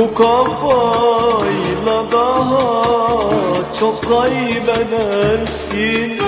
Bu kafayla daha çok kaybedersin.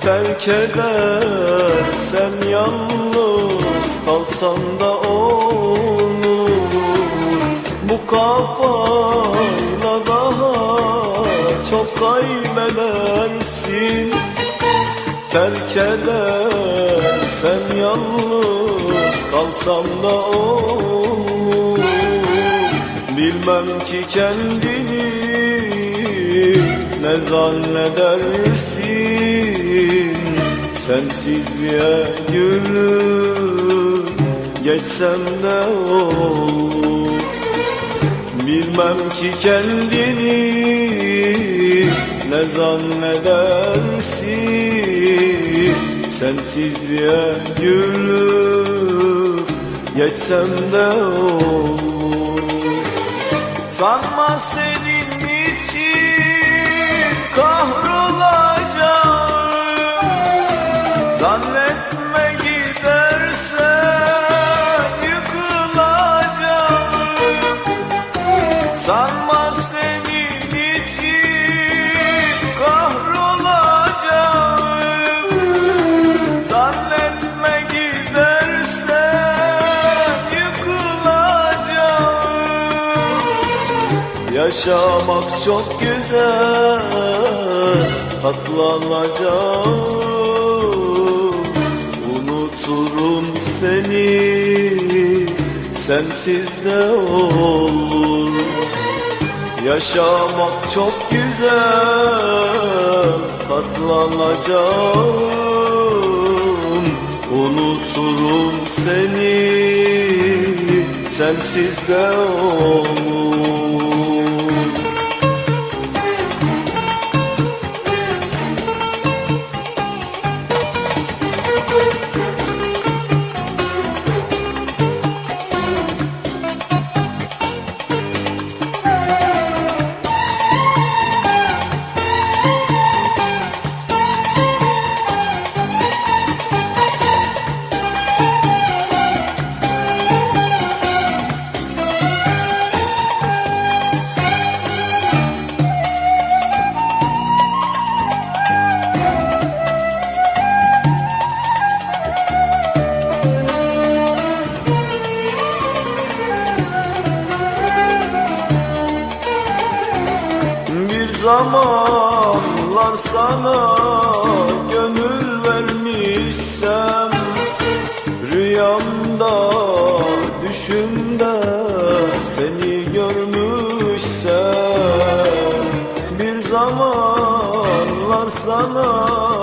Terk edersen yalnız kalsan da olur. Bu kafayla daha çok kaybedersin. Terk edersen yalnız kalsam da olur Bilmem ki kendini ne zannedersin. Sensizliğe gülür geçsem de olur. Bilmem ki kendini ne zannedersin. Sensizliğe gülür geçsem de olur Sanma senin için kahrolacağım. Zannetme gidersen yıkılacağım. Sanma Yaşamak çok güzel. Katlanacağım Unuturum seni. Sensiz de olur. Yaşamak çok güzel. Katlanacağım Unuturum seni. Sensiz de olur zamanlar sana gönül vermişsem Rüyamda düşümde seni görmüşsem Bir zamanlar sana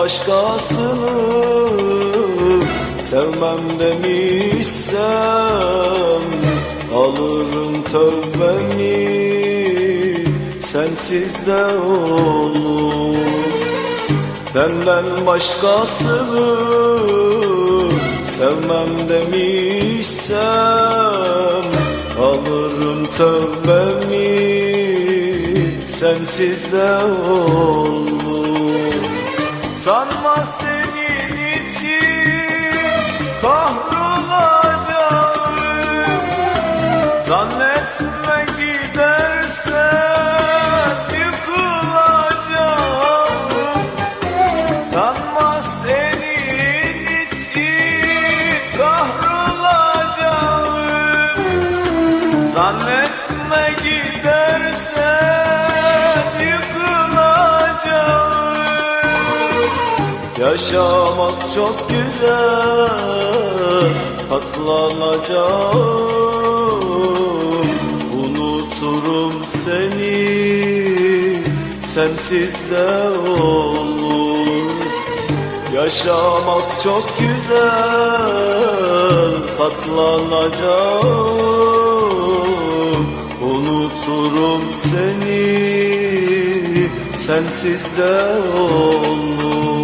başkasını sevmem demişsem Alırım tövbemi sensiz de olur. Benden başkasını sevmem demişsem Alırım tövbemi sensiz de olur Sanma senin kahrolacağım. Zannetme gidersen yıkılacağım. Yaşamak çok güzel Katlanacağım. Unuturum seni Sensiz de olur Yaşamak çok güzel Katlanacağım. Unuturum seni Sensiz de olur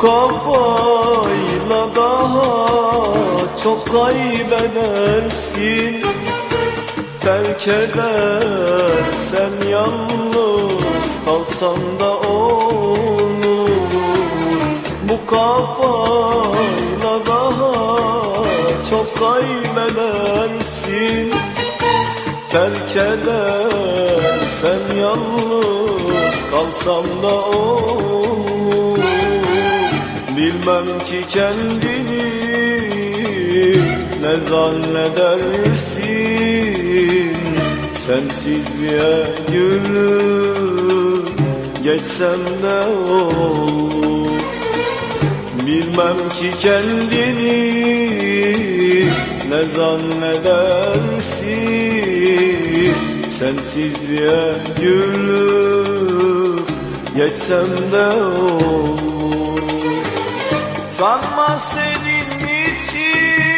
kafayla daha çok kaybedersin. Terk edersen yalnız kalsan da olur. Bu kafayla daha çok kaybedersin. Terk edersen yalnız kalsam da olur Bilmem ki kendini ne zannedersin. Sensizliğe gülür geçsem de olur. Bilmem ki kendini ne zannedersin. Sensizliğe gülür geçsem de olur Sanma senin için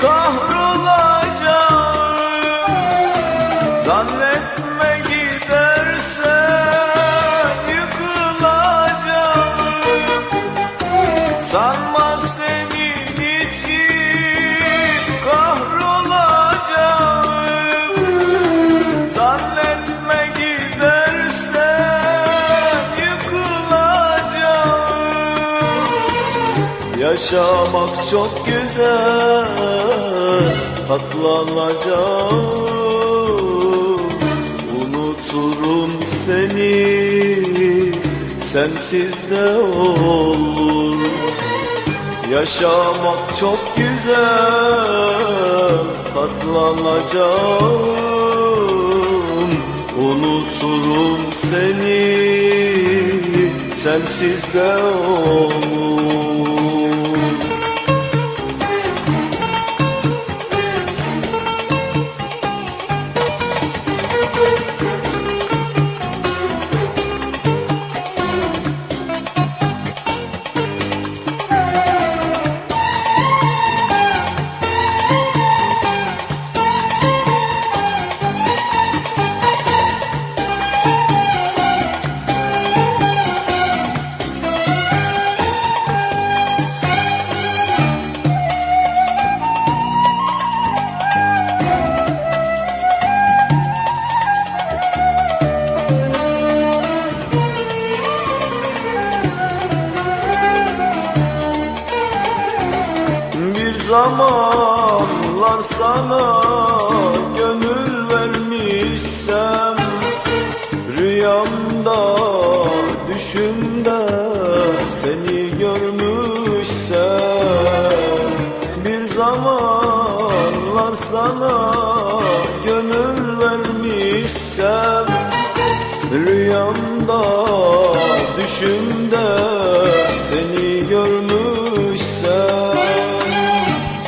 kahrolacağım. Zannetme çok güzel Katlanacağım Unuturum seni Sensiz de olur. Yaşamak çok güzel Katlanacağım Unuturum seni Sensiz de olur zamanlar sana gönül vermişsem Rüyamda düşümde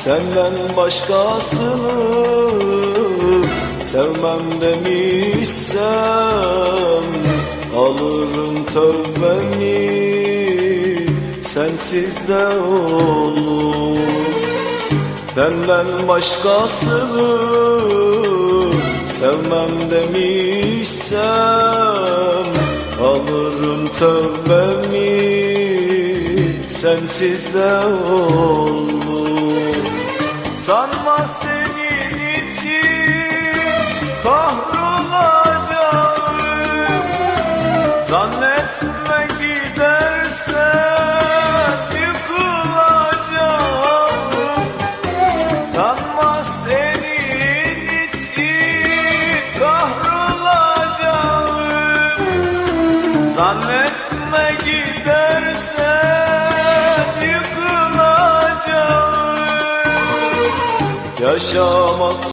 Senden başkasını sevmem demişsem Alırım tövbemi sensiz de olur. Senden başkasını sevmem demişsem Alırım tövbemi sensiz de olur Yaşamak